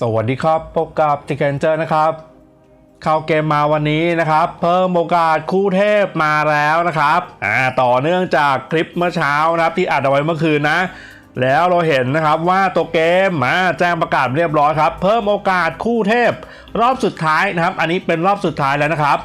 สวัสดีครับ พบกับจิเกนเจอร์นะครับ เข้าเกมมาวันนี้นะครับ เพิ่มโอกาสคู่เทพมาแล้วนะครับอ่าต่อเนื่องจากคลิปเมื่อเช้านะครับที่อัดเอาไว้เมื่อคืนนะ แล้วเราเห็นนะครับว่าตัวเกมมาแจ้งประกาศเรียบร้อยครับ เพิ่มโอกาสคู่เทพ รอบสุดท้ายนะครับ อันนี้เป็นรอบสุดท้ายแล้วนะครับ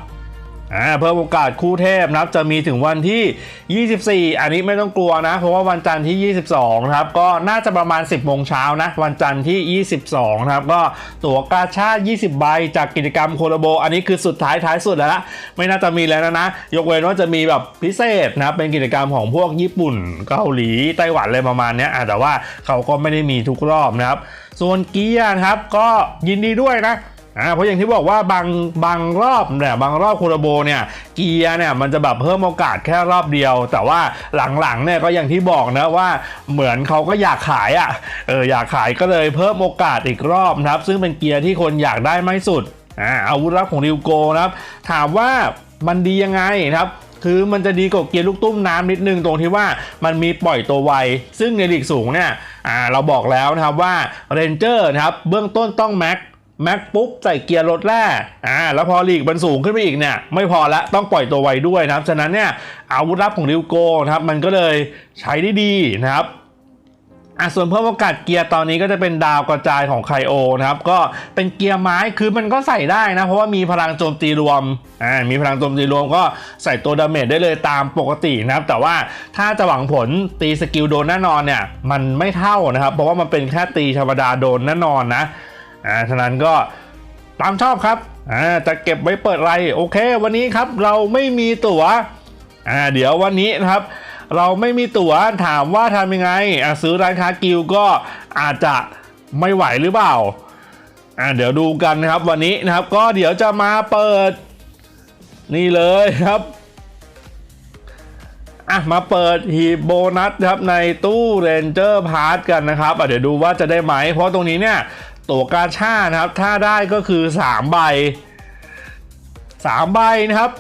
อ่าเพิ่มโอกาสคู่เทพนะครับจะมีถึงวันที่ 24 อันนี้ไม่ต้องกลัวนะ เพราะว่าวันจันทร์ที่ 22นะครับก็น่าจะประมาณ 10โมงเช้านะ วันจันทร์ที่ 22นะครับก็ตั๋วกาชาด20 ใบจากกิจกรรมโคโลโบ อันนี้คือสุดท้ายท้ายสุดแล้วละไม่น่าจะมีแล้วนะนะ ยกเว้นว่าจะมีแบบพิเศษนะเป็นกิจกรรมของพวกญี่ปุ่นเกาหลีไต้หวันอะไรประมาณนี้อะแต่ว่าเขาก็ไม่ได้มีทุกรอบนะครับส่วนเกียร์นะครับก็ยินดีด้วยนะ อ่าเพราะอย่างที่บอกว่าบางบางรอบเนี่ยบางรอบคูราโบเนี่ยเกียร์เนี่ยมันจะแบบเพิ่มโอกาสแค่รอบเดียว แต่ว่าหลังๆเนี่ยก็อย่างที่บอกนะว่าเหมือนเขาก็อยากขายอะ่ะเอออยากขายก็เลยเพิ่มโอกาสอีกรอบนะครับ ซึ่งเป็นเกียร์ที่คนอยากได้ไม่สุดอ่าอาวุธลับของริวโกนะครับ ถามว่ามันดียังไงนะครับคือมันจะดีกว่าเกียร์ลูกตุ้มน้ำนิดนึงตรงที่ว่ามันมีปล่อยตัวไว ซึ่งในลีกสูงเนี่ยอ่าเราบอกแล้วนะครับว่าเรนเจอร์นะครับเบื้องต้นต้องแม็ก แม็กปุ๊บใส่เกียร์รถแร่อ่าแล้วพอลีกมันสูงขึ้นไปอีกเนี่ยไม่พอละต้องปล่อยตัวไวด้วยนะครับ ฉะนั้นเนี่ยอาวุธลับของริวโกนะครับมันก็เลยใช้ได้ดีนะครับอะส่วนเพิ่มโอกาสเกียร์ตอนนี้ก็จะเป็นดาวกระจายของไคโอนะครับก็เป็นเกียร์ไม้คือมันก็ใส่ได้นะ เพราะว่ามีพลังโจมตีรวมอ่ามีพลังโจมตีรวมก็ใส่ตัวดาเมจได้เลยตามปกตินะครับ แต่ว่าถ้าจะหวังผลตีสกิลโดนแน่นอนเนี่ยมันไม่เท่านะครับ เพราะว่ามันเป็นแค่ตีธรรมดาโดนแน่นอนนะ อ่าฉะนั้นก็ตามชอบครับอ่าจะเก็บไว้เปิดไรโอเค วันนี้ครับเราไม่มีตั๋วอ่าเดี๋ยววันนี้นะครับ เราไม่มีตั๋วถามว่าทำยังไงอะซื้อร้านค้ากิลก็อาจจะไม่ไหวหรือเปล่าอ่าเดี๋ยวดูกันนะครับวันนี้นะครับก็เดี๋ยวจะมาเปิด นี่เลยครับอะมาเปิดหีบโบนัสครับในตู้เรนเจอร์พาร์ทกันนะครับอะเดี๋ยวดูว่าจะได้ไหม เพราะตรงนี้เนี่ย ตั๋วกาชานะครับ ถ้าได้ก็คือ 3 ใบ 3 ใบนะครับ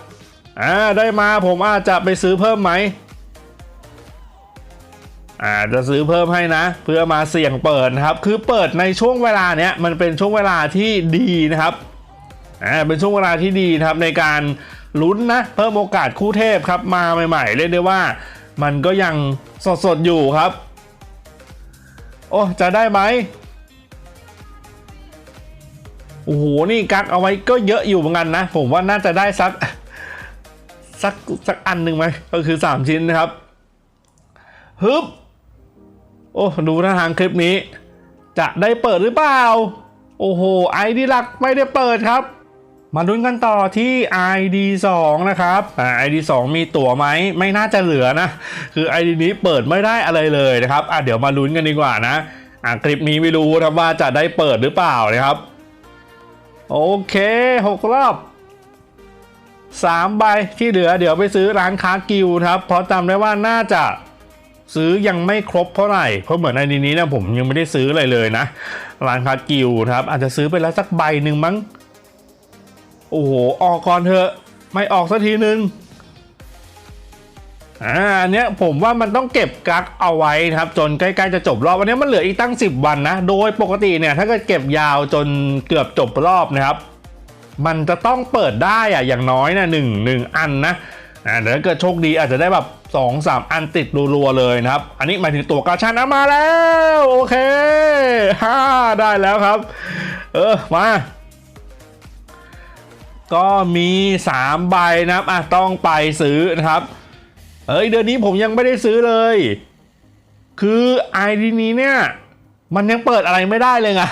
อ่าได้มาผมอาจจะไปซื้อเพิ่มไหมอ่าจจะซื้อเพิ่มให้นะ เพื่อมาเสี่ยงเปิดนะครับ คือเปิดในช่วงเวลาเนี้ยมันเป็นช่วงเวลาที่ดีนะครับอ่าเป็นช่วงเวลาที่ดีนะครับในการลุ้นนะเพิ่มโอกาสคู่เทพครับมาใหม่ ๆ เรียกได้ว่ามันก็ยังสดๆอยู่ครับ โอ้จะได้ไหม โอ้โห นี่กักเอาไว้ก็เยอะอยู่เหมือนกันนะ ผมว่าน่าจะได้สักสักสักอันหนึ่งไหมก็คือ 3 ชิ้นนะครับฮึบโอ้ดูท่าทางคลิปนี้ จะได้เปิดหรือเปล่า โอ้โหไอดีหลักไม่ได้เปิดครับ มาลุ้นกันต่อที่ ID 2 นะครับอ่า ID 2 มีตั๋วไหมไม่น่าจะเหลือนะ คือ ID นี้เปิดไม่ได้อะไรเลยนะครับอะเดี๋ยวมาลุ้นกันดีกว่านะอะคลิปนี้ไม่รู้ครับว่าจะได้เปิดหรือเปล่านะครับ โอเคหกรอบสามใบที่เหลือเดี๋ยวไปซื้อร้านค้ากิวครับ เพราะจำได้ว่าน่าจะซื้อยังไม่ครบเท่าไหร่ เพราะเหมือนในนี้นะผมยังไม่ได้ซื้ออะไรเลยนะ ร้านค้ากิวครับ อาจจะซื้อไปแล้วสักใบหนึ่งมั้ง โอ้โห ออกก่อนเถอะ ไม่ออกสักทีนึง อ่าอันเนี้ยผมว่ามันต้องเก็บกักเอาไว้นะครับจนใกล้ๆจะจบรอบวันนี้มันเหลืออีกตั้ง 10 วันนะ โดยปกติเนี่ยถ้าเกิดเก็บยาวจนเกือบจบรอบนะครับมันจะต้องเปิดได้อะอย่างน้อยนะหนึ่งหนึ่งอันนะอ่าเดี๋ยวถ้าเกิดโชคดีอาจจะได้แบบ2อสามอันติดรัวๆเลยนะครับ อันนี้หมายถึงตัวกาชานะมาแล้ว โอเคฮ่าได้แล้วครับ เออมา ก็มี 3 ใบนะครับอะต้องไปซื้อนะครับ เอ้ยเดือนนี้ผมยังไม่ได้ซื้อเลย คือไอดีนี้เนี่ยมันยังเปิดอะไรไม่ได้เลยไง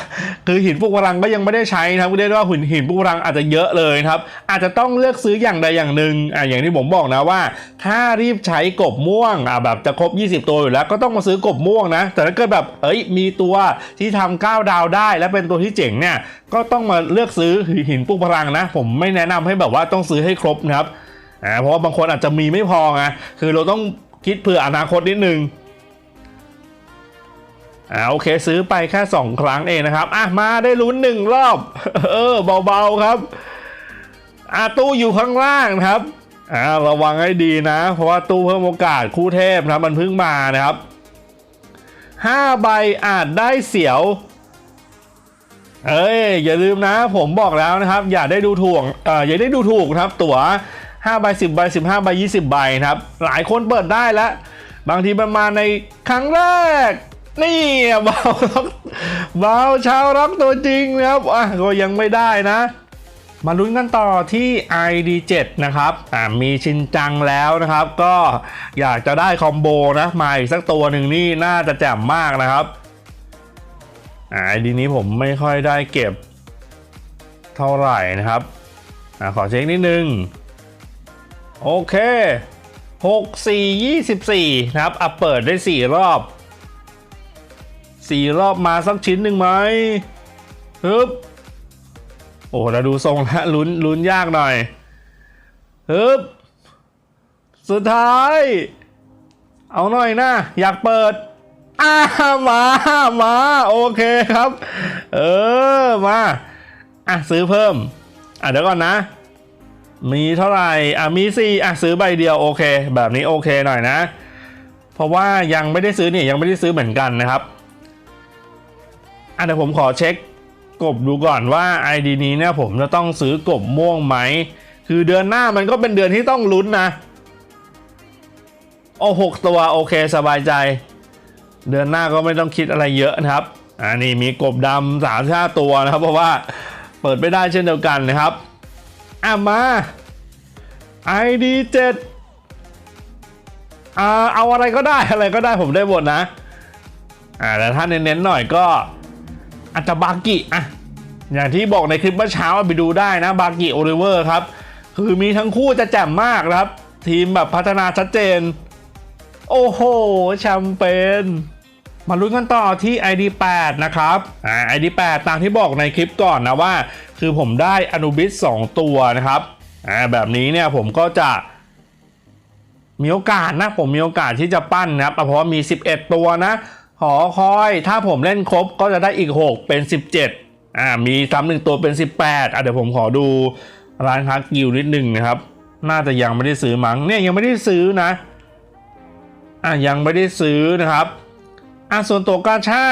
คือหินปุกพลังก็ยังไม่ได้ใช้นะครับเรียกว่าหินหินปุกพลังอาจจะเยอะเลยครับ อาจจะต้องเลือกซื้ออย่างใดอย่างหนึ่งอะอย่างที่ผมบอกนะว่า ถ้ารีบใช้กบม่วงอะแบบจะครบ 20 ตัวอยู่แล้ว ก็ต้องมาซื้อกบม่วงนะ แต่ถ้าเกิดแบบเอ้ยมีตัวที่ทำ9ดาวได้ และเป็นตัวที่เจ๋งเนี่ยก็ต้องมาเลือกซื้อหินปุกพลังนะ ผมไม่แนะนำให้แบบว่าต้องซื้อให้ครบนะครับ อ่าเพราะว่าบางคนอาจจะมีไม่พอไงคือเราต้องคิดเผื่ออนาคตนิดนึงอ่าโอเคซื้อไปแค่ 2 ครั้งเองนะครับอะมาได้ลุ้นหนึ่งรอบ เออเบาๆครับอ่าตู้อยู่ข้างล่างนะครับอ่าระวังให้ดีนะ เพราะว่าตู้เพิ่มโอกาสคู่เทพนะมันเพิ่งมานะครับ5ใบอาจได้เสียว เอ้ยอย่าลืมนะ ผมบอกแล้วนะครับ อย่าได้ดูถูกเอ่ออย่าได้ดูถูกนะครับ ตั๋ว 5ใบ10ใบ15ใบ20 ใบนะครับ หลายคนเปิดได้แล้ว บางทีมันมาในครั้งแรก นี่เบาล็อกเบาชาวร็อกตัวจริงนะครับอะก็ยังไม่ได้นะมาลุ้นกันต่อที่ ID7 นะครับ อ่า มีชินจังแล้วนะครับ ก็อยากจะได้คอมโบนะมาอีกสักตัวหนึ่งนี่น่าจะแจ่มมากนะครับอ่า ID นี้ผมไม่ค่อยได้เก็บเท่าไหร่นะครับ อ่า ขอเช็คนิดนึง โอเค 6 4 24 นะครับอะเปิดได้ 4 รอบ 4 รอบมาสักชิ้นหนึ่งไหมฮึบโอ้เราดูทรงแล้วลุ้นลุ้นยากหน่อยฮึบสุดท้าย เอาหน่อยนะอยากเปิดอ่ามามาโอเคครับ เออ มา อะ ซื้อเพิ่ม อะ เดี๋ยวก่อนนะ มีเท่าไหร่อะมีสี่อะซื้อใบเดียวโอเค แบบนี้โอเคหน่อยนะ เพราะว่ายังไม่ได้ซื้อเนี่ยยังไม่ได้ซื้อเหมือนกันนะครับอะเดี๋ยวผมขอเช็คกบดูก่อนว่า ID นี้เนี่ยผมจะต้องซื้อกบม่วงไหม คือเดือนหน้ามันก็เป็นเดือนที่ต้องลุ้นนะ โอ้หกตัวโอเคสบายใจ เดือนหน้าก็ไม่ต้องคิดอะไรเยอะนะครับอ่านี่มีกบดำสามห้าตัวนะครับ เพราะว่าเปิดไม่ได้เช่นเดียวกันนะครับ อะมา ID 7อ่าเอาอะไรก็ได้อะไรก็ได้ผมได้หมดนะ อ่าแต่ถ้าเน้นๆหน่อยก็อัตบากิอะอย่างที่บอกในคลิปเมื่อเช้าไปดูได้นะบากิโอลิเวอร์ครับ คือมีทั้งคู่จะแจ่มมากครับ ทีมแบบพัฒนาชัดเจน โอ้โหแชมเปญมาลุ้นกันต่อที่ ID 8 นะครับอ่า ID 8 ตามที่บอกในคลิปก่อนนะว่า คือผมได้อนุบิส2ตัวนะครับอ่าแบบนี้เนี่ยผมก็จะมีโอกาสนะผมมีโอกาสที่จะปั้นนะครับเพราะมี 11 ตัวนะหอคอยถ้าผมเล่นครบก็จะได้อีก 6 เป็น 17อ่ามีซ้ำหนึ่งตัวเป็น 18อะเดี๋ยวผมขอดูร้านค้ากิวนิดหนึ่งนะครับ น่าจะยังไม่ได้ซื้อมั้งเนี่ยยังไม่ได้ซื้อนะอะยังไม่ได้ซื้อนะครับอะส่วนตัวกาชา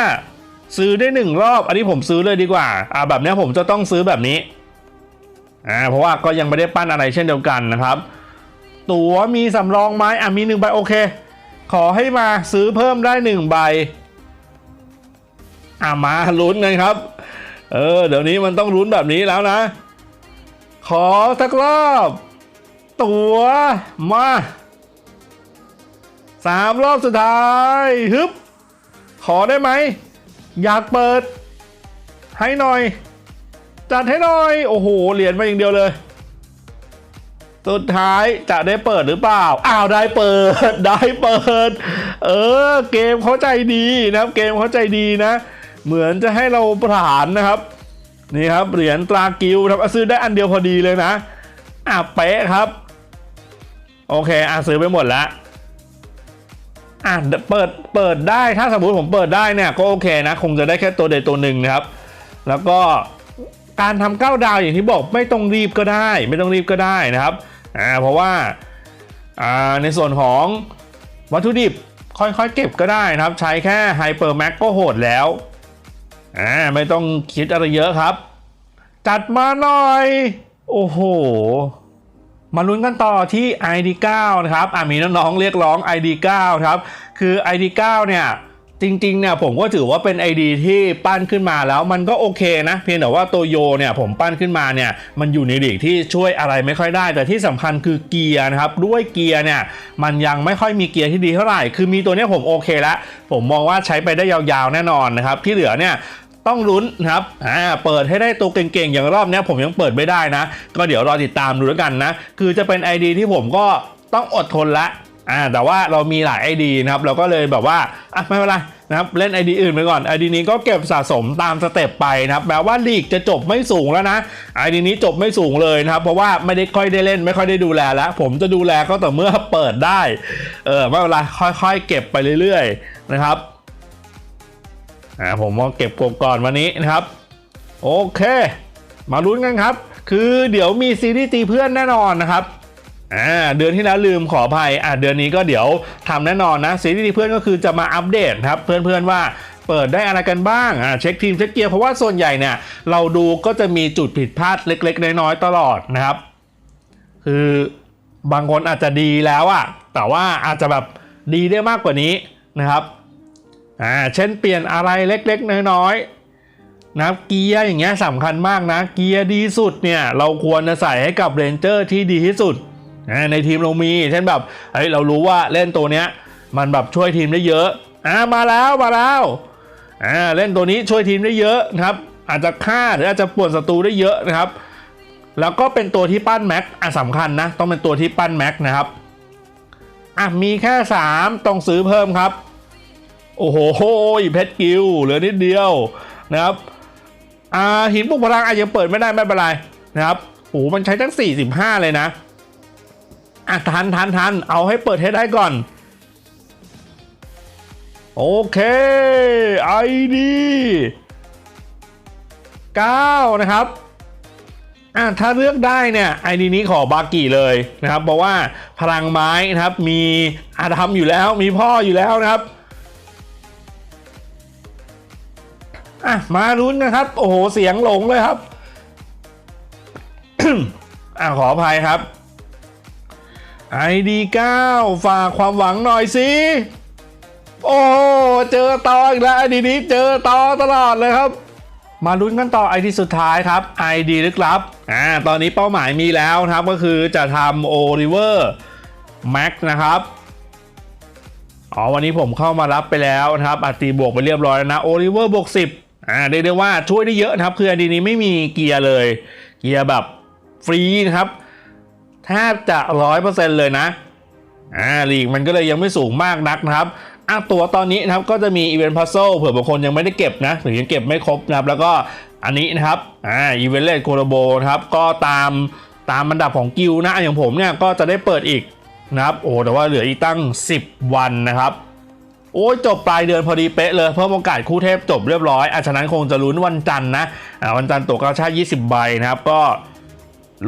ซื้อได้หนึ่งรอบ อันนี้ผมซื้อเลยดีกว่า อะแบบนี้ผมจะต้องซื้อแบบนี้ อ่า เพราะว่าก็ยังไม่ได้ปั้นอะไรเช่นเดียวกันนะครับ ตั๋วมีสำรองไหมอะมีหนึ่งใบโอเค ขอให้มาซื้อเพิ่มได้หนึ่งใบ อะมาลุ้นกันครับ เออ เดี๋ยวนี้มันต้องลุ้นแบบนี้แล้วนะ ขอสักรอบ ตั๋วมาสามรอบสุดท้ายฮึบขอได้ไหม อยากเปิด ให้หน่อย จัดให้หน่อย โอ้โห เหรียญมาอย่างเดียวเลย สุดท้ายจะได้เปิดหรือเปล่า อ้าวได้เปิด ได้เปิด เออ เกมเขาใจดีนะครับ เกมเขาใจดีนะ เหมือนจะให้เราผ่านนะครับ นี่ครับ เหรียญตรากิวครับซื้อได้อันเดียวพอดีเลยนะ อะเป๊ะครับ โอเค อะซื้อไปหมดแล้ว อะเปิดเปิดได้ถ้าสมมติผมเปิดได้เนี่ยก็โอเคนะคงจะได้แค่ตัวใดตัวหนึ่งนะครับ แล้วก็การทำเก้าดาวอย่างที่บอกไม่ต้องรีบก็ได้ ไม่ต้องรีบก็ได้นะครับอ่าเพราะว่าอ่าในส่วนของวัตถุดิบค่อยๆเก็บก็ได้นะครับ ใช้แค่ไฮเปอร์แม็กก็โหดแล้วอ่าไม่ต้องคิดอะไรเยอะครับ จัดมาหน่อย โอ้โห มาลุ้นกันต่อที่ ID9 นะครับอ่ามีน้องๆเรียกร้อง ID9 ครับ คือ ID9 เนี่ยจริงๆเนี่ยผมก็ถือว่าเป็น ID ที่ปั้นขึ้นมาแล้วมันก็โอเคนะ เพียงแต่ว่าตัวโยเนี่ยผมปั้นขึ้นมาเนี่ยมันอยู่ในลีกที่ช่วยอะไรไม่ค่อยได้ แต่ที่สำคัญคือเกียร์นะครับด้วยเกียร์เนี่ยมันยังไม่ค่อยมีเกียร์ที่ดีเท่าไหร่ คือมีตัวนี้ผมโอเคแล้วผมมองว่าใช้ไปได้ยาวๆแน่นอนนะครับที่เหลือเนี่ย ต้องลุ้นครับอ่าเปิดให้ได้ตัวเก่งๆ อย่างรอบนี้ผมยังเปิดไม่ได้นะ ก็เดี๋ยวรอติดตามดูแล้วกันนะ คือจะเป็น ID ที่ผมก็ต้องอดทนละอ่าแต่ว่าเรามีหลาย ID นะครับ เราก็เลยแบบว่าอะไม่เป็นไรนะครับเล่น ID อื่นไปก่อน ID นี้ก็เก็บสะสมตามสเต็ปไปนะครับแม้ว่าลีกจะจบไม่สูงแล้วนะ ID นี้จบไม่สูงเลยนะครับ เพราะว่าไม่ได้ค่อยได้เล่นไม่ค่อยได้ดูแลแล้ว ผมจะดูแลก็ต่อเมื่อเปิดได้เออไม่เป็นไรค่อยๆ เก็บไปเรื่อยๆนะครับ อ่าผมว่าเก็บกบก่อนวันนี้นะครับ โอเค มาลุ้นกันครับ คือเดี๋ยวมีซีรีส์ตีเพื่อนแน่นอนนะครับอ่าเดือนที่แล้วลืมขออภัยอ่าเดือนนี้ก็เดี๋ยวทำแน่นอนนะซีรีส์ตีเพื่อนก็คือจะมาอัปเดตครับเพื่อนๆว่าเปิดได้อะไรกันบ้างอ่าเช็คทีมเช็คเกียร์เพราะว่าส่วนใหญ่เนี่ยเราดูก็จะมีจุดผิดพลาดเล็ก ๆ น้อยๆตลอดนะครับ คือบางคนอาจจะดีแล้วอะแต่ว่าอาจจะแบบดีได้มากกว่านี้นะครับ อ่าเช่นเปลี่ยนอะไรเล็กๆ น้อยๆนะเกียร์อย่างเงี้ยสำคัญมากนะ เกียร์ดีสุดเนี่ยเราควรจะใส่ให้กับเรนเจอร์ที่ดีที่สุดในทีมเรามี เช่นแบบเฮ้ยเรารู้ว่าเล่นตัวเนี้ยมันแบบช่วยทีมได้เยอะอ่ามาแล้วมาแล้วอ่าเล่นตัวนี้ช่วยทีมได้เยอะนะครับ อาจจะฆ่าหรืออาจจะป่วนศัตรูได้เยอะนะครับ แล้วก็เป็นตัวที่ปั้นแม็กอะสำคัญนะต้องเป็นตัวที่ปั้นแม็กนะครับอะมีแค่ 3 ต้องซื้อเพิ่มครับ โอ้โหเพชรกิลเหลือนิดเดียวนะครับอ่าหินปุกพลังอาจยังเปิดไม่ได้ไม่เป็นไรนะครับโอ้มันใช้ทั้ง 45 เลยนะอะทันทันทันเอาให้เปิดให้ได้ก่อน โอเคไอดี9นะครับอะถ้าเลือกได้เนี่ยไอดีนี้ขอบากิเลยนะครับ เพราะว่าพลังไม้นะครับ มีอาธรรมอยู่แล้วมีพ่ออยู่แล้วนะครับ อะมาลุ้นนะครับ โอ้โหเสียงหลงเลยครับอะขออภัยครับ ID 9ฝากความหวังหน่อยสิโอ้เจอต่ออีกแล้วไอดีนี้เจอต่อตลอดเลยครับ มาลุ้นกันต่อไอดีสุดท้ายครับ ID ลึกลับอ่าตอนนี้เป้าหมายมีแล้วครับก็คือจะทำโอริเวอร์แม็กนะครับอ๋อวันนี้ผมเข้ามารับไปแล้วนะครับอัตรีบวกไปเรียบร้อยแล้วนะโอริเวอร์บวก10 อ่าเรียกได้ว่าช่วยได้เยอะนะครับคืออดีนี้ไม่มีเกียร์เลย เกียร์แบบฟรีนะครับแทบจะร้อยเปอร์เซ็นต์เลยนะอ่าลีกมันก็เลยยังไม่สูงมากนักนะครับอะตัวตอนนี้นะครับก็จะมีอีเวนต์พัซเซิลเผื่อบางคนยังไม่ได้เก็บนะหรือยังเก็บไม่ครบนะครับ แล้วก็อันนี้นะครับอ่าอีเวนต์เลดโคโรโบนะครับก็ตามตามอันดับของกิลนะอย่างผมเนี่ยก็จะได้เปิดอีกนะครับโอ้แต่ว่าเหลืออีกตั้ง 10 วันนะครับ โอ้ยจบปลายเดือนพอดีเป๊ะเลยเพิ่มโอกาสคู่เทพจบเรียบร้อยอะฉะนั้นคงจะลุ้นวันจันทร์นะอ่าวันจันทร์ตัวกระชา20 ใบนะครับ ก็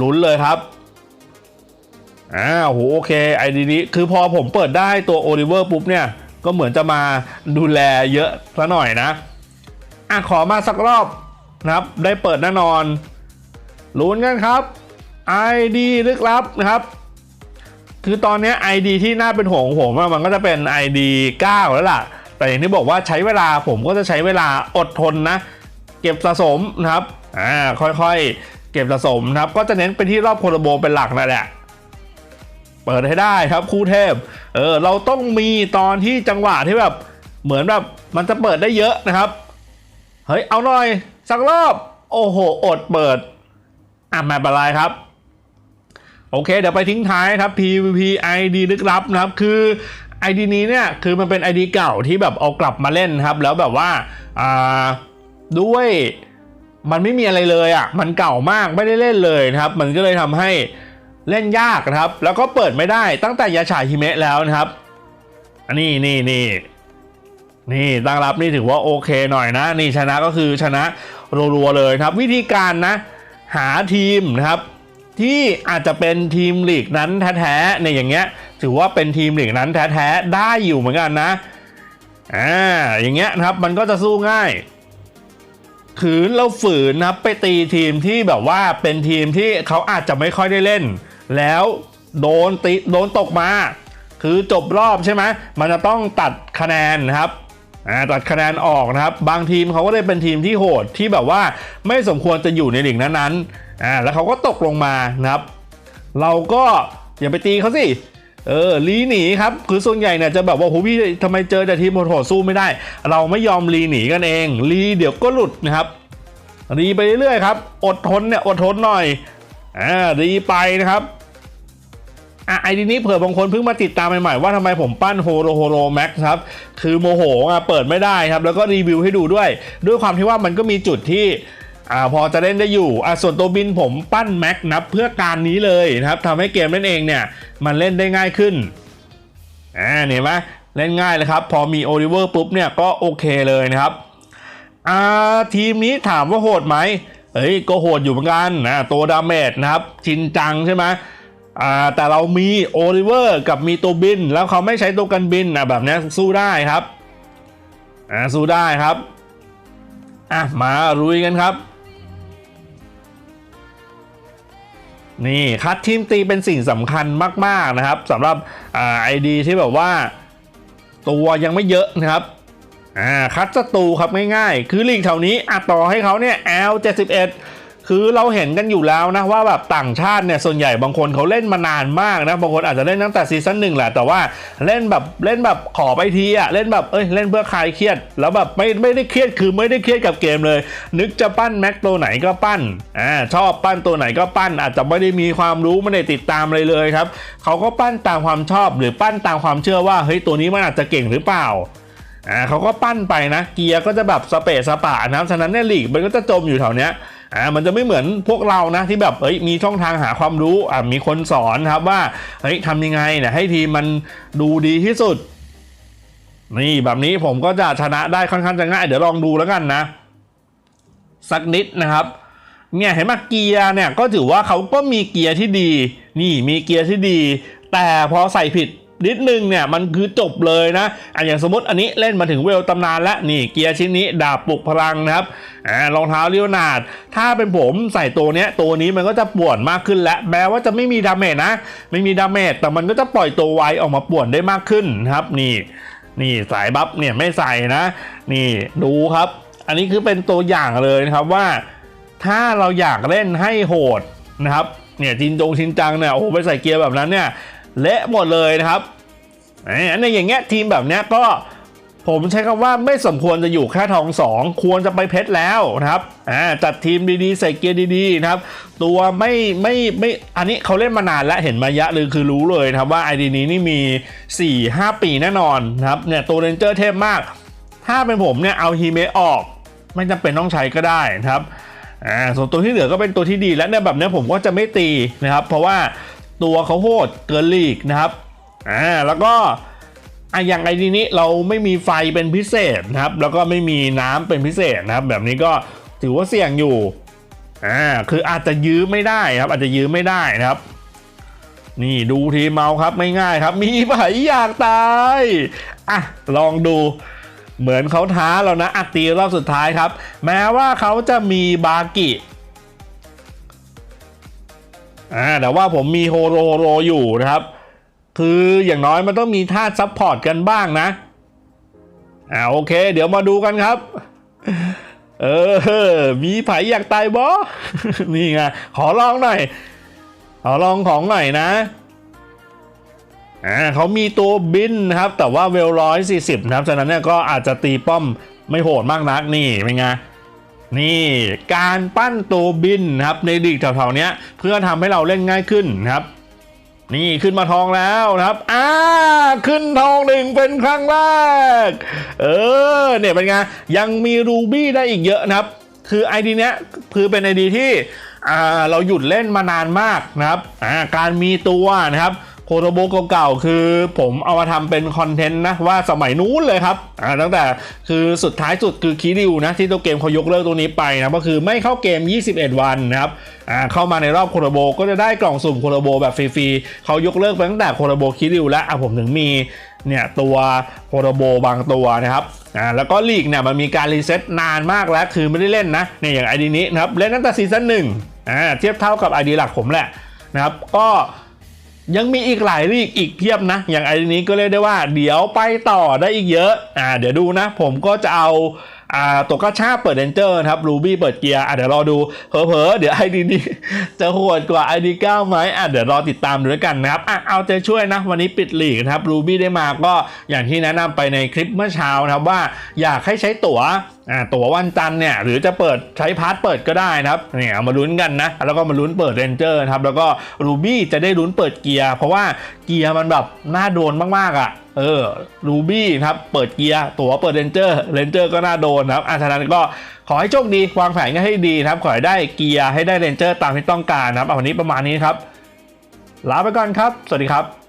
ลุ้นเลยครับอ่าโหโอเคไอดีนี้คือพอผมเปิดได้ตัวโอลิเวอร์ปุ๊บเนี่ย ก็เหมือนจะมาดูแลเยอะซะหน่อยนะอะขอมาสักรอบนะครับ ได้เปิดแน่นอนลุ้นกันครับ ID ลึกลับนะครับ คือตอนนี้ ID ที่น่าเป็นห่วงของผมอะมันก็จะเป็น ID 9 แล้วล่ะ แต่อย่างที่บอกว่าใช้เวลาผมก็จะใช้เวลาอดทนนะ เก็บสะสมนะครับอ่าค่อยๆ เก็บสะสมนะครับ ก็จะเน้นไปที่รอบโคลโบเป็นหลักนั่นแหละเปิดให้ได้ครับคู่เทพเออเราต้องมีตอนที่จังหวะที่แบบเหมือนแบบมันจะเปิดได้เยอะนะครับ เฮ้ย เอาหน่อย สักรอบ โอ้โห อดเปิด อะไม่เป็นไรครับ โอเค เดี๋ยวไปทิ้งท้ายครับ PVP ID ลึกลับนะครับ คือ ID นี้เนี่ยคือมันเป็น ID เก่าที่แบบเอากลับมาเล่นครับ แล้วแบบว่าอ่าด้วยมันไม่มีอะไรเลยอะ มันเก่ามากไม่ได้เล่นเลยนะครับ มันก็เลยทำให้เล่นยากนะครับ แล้วก็เปิดไม่ได้ตั้งแต่ยาฉายฮิเมะแล้วนะครับ อันนี้นี่นี่นี่ตั้งรับนี่ถือว่าโอเคหน่อยนะ นี่ชนะก็คือชนะรัวๆเลยครับ วิธีการนะ หาทีมนะครับ ที่อาจจะเป็นทีมลีกนั้นแท้ๆในอย่างเงี้ยถือว่าเป็นทีมลีกนั้นแท้ๆได้อยู่เหมือนกันนะอ่าอย่างเงี้ยนะครับมันก็จะสู้ง่ายขืนเราฝืนนะไปตีทีมที่แบบว่าเป็นทีมที่เขาอาจจะไม่ค่อยได้เล่น แล้วโดนติโดนตกมา คือจบรอบใช่ไหมมันจะต้องตัดคะแนนนะครับอ่าตัดคะแนนออกนะครับ บางทีมเขาก็เลยเป็นทีมที่โหดที่แบบว่าไม่สมควรจะอยู่ในหลีกนั้นๆ อ่าแล้วเขาก็ตกลงมานะครับ เราก็อย่าไปตีเขาสิเออลีหนีครับคือส่วนใหญ่เนี่ยจะแบบว่าโหพี่ทำไมเจอแต่ทีมโหดสู้ไม่ได้ เราไม่ยอมลีหนีกันเองลีเดี๋ยวก็หลุดนะครับรีไปเรื่อยๆครับอดทนเนี่ยอดทนหน่อยอ่ารีไปนะครับอะไอดีนี้เผื่อบางคนเพิ่งมาติดตามใหม่ๆว่าทำไมผมปั้นโฮโรโฮโรแม็กครับ คือโมโหอะเปิดไม่ได้ครับ แล้วก็รีวิวให้ดูด้วย ด้วยความที่ว่ามันก็มีจุดที่ อ่าพอจะเล่นได้อยู่อะส่วนตัวบินผมปั้นแม็กนับเพื่อการนี้เลยนะครับทำให้เกมเล่นเองเนี่ยมันเล่นได้ง่ายขึ้นอ่าเห็นไหมเล่นง่ายเลยครับ พอมีโอลิเวอร์ปุ๊บเนี่ยก็โอเคเลยนะครับอ่าทีมนี้ถามว่าโหดไหมเอ้ยก็โหดอยู่เหมือนกันนะตัวดาเมจนะครับชินจังใช่ไหมอ่าแต่เรามีโอลิเวอร์กับมีตัวบิน แล้วเขาไม่ใช้ตัวกันบินนะแบบนี้สู้ได้ครับอ่าสู้ได้ครับอะมาลุยกันครับ นี่คัดทีมตีเป็นสิ่งสำคัญมาก ๆ นะครับสำหรับไอดีที่แบบว่า ตัวยังไม่เยอะนะครับคัดศัตรูครับง่ายๆ คือลีกแถวนี้อัดต่อให้เขาเนี่ย L71 คือเราเห็นกันอยู่แล้วนะว่าแบบต่างชาติเนี่ยส่วนใหญ่บางคนเขาเล่นมานานมากนะบางคนอาจจะเล่นตั้งแต่ซีซั่นหนึ่งแหละแต่ว่าเล่นแบบเล่นแบบขอไปทีอะเล่นแบบเอ้ยเล่นเพื่อคลายเครียด แล้วแบบไม่ไม่ได้เครียดคือไม่ได้เครียดกับเกมเลย นึกจะปั้นแม็กตัวไหนก็ปั้นอ่าชอบปั้นตัวไหนก็ปั้น อาจจะไม่ได้มีความรู้ไม่ได้ติดตามเลยเลยครับเขาก็ปั้นตามความชอบหรือปั้นตามความเชื่อว่าเฮ้ยตัวนี้มันอาจจะเก่งหรือเปล่าอ่าเขาก็ปั้นไปนะเกียร์ก็จะแบบสเปซสปะนะครับฉะนั้นเนี่ยลีกมันก็จะจมอยู่แถวเนี้ย อ่ามันจะไม่เหมือนพวกเรานะที่แบบเอ้ยมีช่องทางหาความรู้อ่ามีคนสอนครับว่าเฮ้ยทำยังไงเนี่ยให้ทีมมันดูดีที่สุด นี่แบบนี้ผมก็จะชนะได้ค่อนข้างจะง่าย เดี๋ยวลองดูแล้วกันนะ สักนิดนะครับเนี่ยเห็นไหมเกียร์เนี่ยก็ถือว่าเขาก็มีเกียร์ที่ดี นี่มีเกียร์ที่ดี แต่พอใส่ผิด นิดนึงเนี่ยมันคือจบเลยนะอะอย่างสมมติอันนี้เล่นมาถึงเวลตำนานแล้วนี่เกียร์ชิ้นนี้ดาบปลุกพลังนะครับอ่ารองเท้าเลียวนาดถ้าเป็นผมใส่ตัวเนี้ยตัวนี้มันก็จะป่วนมากขึ้นแล้วแม้ว่าจะไม่มีดาเมจนะ ไม่มีดาเมจแต่มันก็จะปล่อยตัวไวออกมาป่วนได้มากขึ้นครับนี่นี่สายบัฟเนี่ยไม่ใส่นะ นี่ดูครับ อันนี้คือเป็นตัวอย่างเลยนะครับว่า ถ้าเราอยากเล่นให้โหดนะครับเนี่ยจินจงชินจังเนี่ยโอ้โหไปใส่เกียร์แบบนั้นเนี่ยเละหมดเลยนะครับ อันนี้อย่างเงี้ยทีมแบบเนี้ยก็ผมใช้คำว่าไม่สมควรจะอยู่แค่ทองสองควรจะไปเพชรแล้วนะครับอ่าจัดทีมดีๆ ใส่เกียร์ดีๆนะครับ ตัวไม่ไม่ไม่อันนี้เขาเล่นมานานแล้วเห็นมายะเลยคือรู้เลยนะครับว่าไอดีนี้นี่มี 4-5 ปีแน่นอนนะครับเนี่ยตัวเรนเจอร์เทพมาก ถ้าเป็นผมเนี่ยเอาฮีเมะออก ไม่จำเป็นต้องใช้ก็ได้นะครับอ่าส่วนตัวที่เหลือก็เป็นตัวที่ดีและในแบบเนี้ยผมก็จะไม่ตีนะครับ เพราะว่าตัวเขาโหดเกินลีกนะครับ อ่าแล้วก็อะอย่างไอดีนี้เราไม่มีไฟเป็นพิเศษนะครับ แล้วก็ไม่มีน้ำเป็นพิเศษนะครับ แบบนี้ก็ถือว่าเสี่ยงอยู่อ่าคืออาจจะยื้อไม่ได้ครับ อาจจะยื้อไม่ได้นะครับ นี่ดูทีเมาครับไม่ง่ายครับ มีไผอยากตายอะลองดูเหมือนเขาท้าเรานะอัดตีรอบสุดท้ายครับ แม้ว่าเขาจะมีบากิอ่าแต่ว่าผมมีโฮโรโรอยู่นะครับ คืออย่างน้อยมันต้องมีท่าซับพอร์ตกันบ้างนะ อ่าโอเค เดี๋ยวมาดูกันครับ เออ มีไผอยากตายบอนี่ไง ขอลองหน่อย ขอลองของหน่อยนะ อ่าเขามีตัวบินนะครับ แต่ว่าเวลร้อยสี่สิบนะครับ ฉะนั้นเนี่ยก็อาจจะตีป้อมไม่โหดมากนักนี่เป็นไงนี่การปั้นตัวบินนะครับในดีกแถวๆนี้เพื่อทำให้เราเล่นง่ายขึ้นนะครับ นี่ขึ้นมาทองแล้วนะครับ อ่า ขึ้นทองหนึ่งเป็นครั้งแรก เออ เนี่ยเป็นไง ยังมีรูบี้ได้อีกเยอะนะครับ คือไอดีเนี้ยคือเป็นไอดีที่ อ่า เราหยุดเล่นมานานมากนะครับ อ่า การมีตัวนะครับ โคโรโบเก่าๆคือผมเอามาทำเป็นคอนเทนต์นะว่าสมัยนู้นเลยครับอ่าตั้งแต่คือสุดท้ายสุดคือคิริวนะที่ตัวเกมเขายกเลิกตัวนี้ไปนะก็คือไม่เข้าเกม 21 วันนะครับอ่าเข้ามาในรอบโคโรโบก็จะได้กล่องสุ่มโคโรโบแบบฟรีๆเขายกเลิกไปตั้งแต่โคโรโบคิริวแล้วอะผมถึงมีเนี่ยตัวโคโรโบบางตัวนะครับอ่าแล้วก็ลีกเนี่ยมันมีการรีเซ็ตนานมากแล้วคือไม่ได้เล่นนะเนี่ยอย่างไอดีนี้นะครับเล่นตั้งแต่ซีซั่นหนึ่งอ่าเทียบเท่ากับไอดีหลักผมแหละนะครับก็ ยังมีอีกหลายลีกอีกเพียบนะ อย่างไอ้นี้ก็เรียกได้ว่า เดี๋ยวไปต่อได้อีกเยอะ อ่า เดี๋ยวดูนะ ผมก็จะเอา อ่าตัวกระชาเปิดเดนเจอร์ครับรูบี้เปิดเกียร์อะเดี๋ยวรอดูเผลอๆเดี๋ยวไอดีนี้จะโหดกว่า ID 9ไหมอะเดี๋ยวรอติดตามดูด้วยกันนะครับอะเอาใจช่วยนะวันนี้ปิดหลีกนะครับรูบี้ได้มาก็อย่างที่แนะนำไปในคลิปเมื่อเช้านะครับว่าอยากให้ใช้ตั๋วอ่าตั๋ววันจันทร์เนี่ยหรือจะเปิดใช้พาร์ทเปิดก็ได้นะครับเนี่ยมาลุ้นกันนะแล้วก็มาลุ้นเปิดเรนเจอร์ครับแล้วก็รูบี้จะได้ลุ้นเปิดเกียร์เพราะว่าเกียร์มันแบบน่าโดนมากๆอะ เออรูบี้นะครับเปิดเกียร์ตั๋วเปิดเรนเจอร์เรนเจอร์ก็น่าโดนนะครับอะฉะนั้นก็ขอให้โชคดีวางแผนกันให้ดีครับ ขอให้ได้เกียร์ให้ได้เรนเจอร์ตามที่ต้องการนะครับเอาวันนี้ประมาณนี้ครับลาไปก่อนครับ สวัสดีครับ